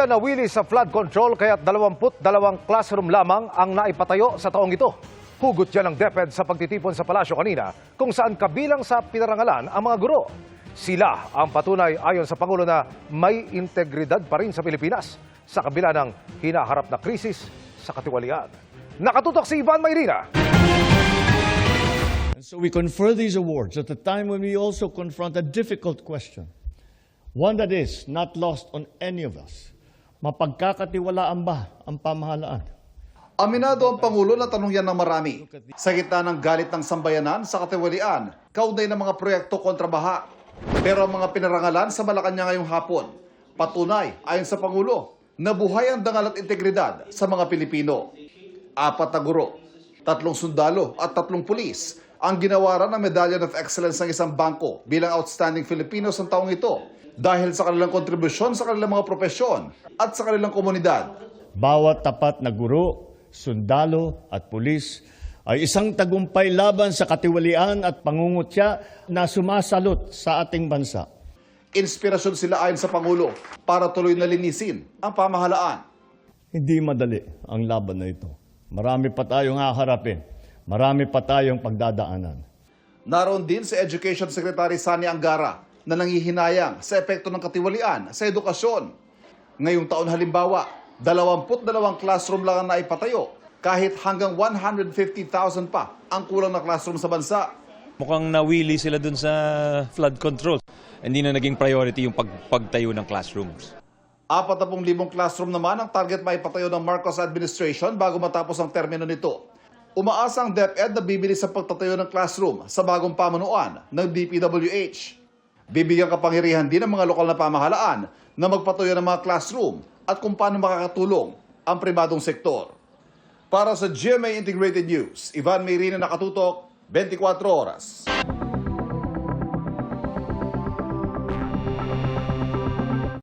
Tila nawili sa flood control kaya't 22 classroom lamang ang naipatayo sa taong ito. Hugot yan ng DepEd sa pagtitipon sa palasyo kanina kung saan kabilang sa pinarangalan ang mga guro. Sila ang patunay ayon sa Pangulo na may integridad pa rin sa Pilipinas sa kabila ng hinaharap na krisis sa katiwalian. Nakatutok si Ivan Mayrina. And so we confer these awards at a time when we also confront a difficult question. One that is not lost on any of us. Mapagkakatiwalaan ba ang pamahalaan? Aminado ang Pangulo na tanong yan ng marami. Sa gitna ng galit ng sambayanan sa katiwalian, kaugnay ng mga proyekto kontra baha. Pero ang mga pinarangalan sa Malacanang ngayong hapon, patunay ayon sa Pangulo na buhay ang dangal at integridad sa mga Pilipino. Apat na guro, tatlong sundalo at tatlong pulis ang ginawaran ng Medallion of Excellence ng isang bangko bilang outstanding Filipinos ng taong ito dahil sa kanilang kontribusyon sa kanilang mga profesyon at sa kanilang komunidad. Bawat tapat na guro, sundalo at pulis ay isang tagumpay laban sa katiwalian at pangungutya na sumasalot sa ating bansa. Inspirasyon sila ayon sa Pangulo para tuloy na linisin ang pamahalaan. Hindi madali ang laban na ito. Marami pa tayong haharapin. Marami pa tayong pagdadaanan. Naroon din si Education Secretary Sani Angara na nangihinayang sa epekto ng katiwalian sa edukasyon. Ngayong taon halimbawa, 22 classroom lang ang naipatayo kahit hanggang 150,000 pa ang kulang na classroom sa bansa. Mukhang nawili sila dun sa flood control. Hindi na naging priority yung pag pagtayo ng classrooms. 40,000 classroom naman ang target maipatayo ng Marcos administration bago matapos ang termino nito. Umaasa ang DepEd na bibili sa pagtatayo ng classroom sa bagong pamunuan ng DPWH. Bibigyan kapangyarihan din ng mga lokal na pamahalaan na magpatayo ng mga classroom at kung paano makakatulong ang pribadong sektor. Para sa GMA Integrated News, Ivan Mayrina nakatutok, 24 oras.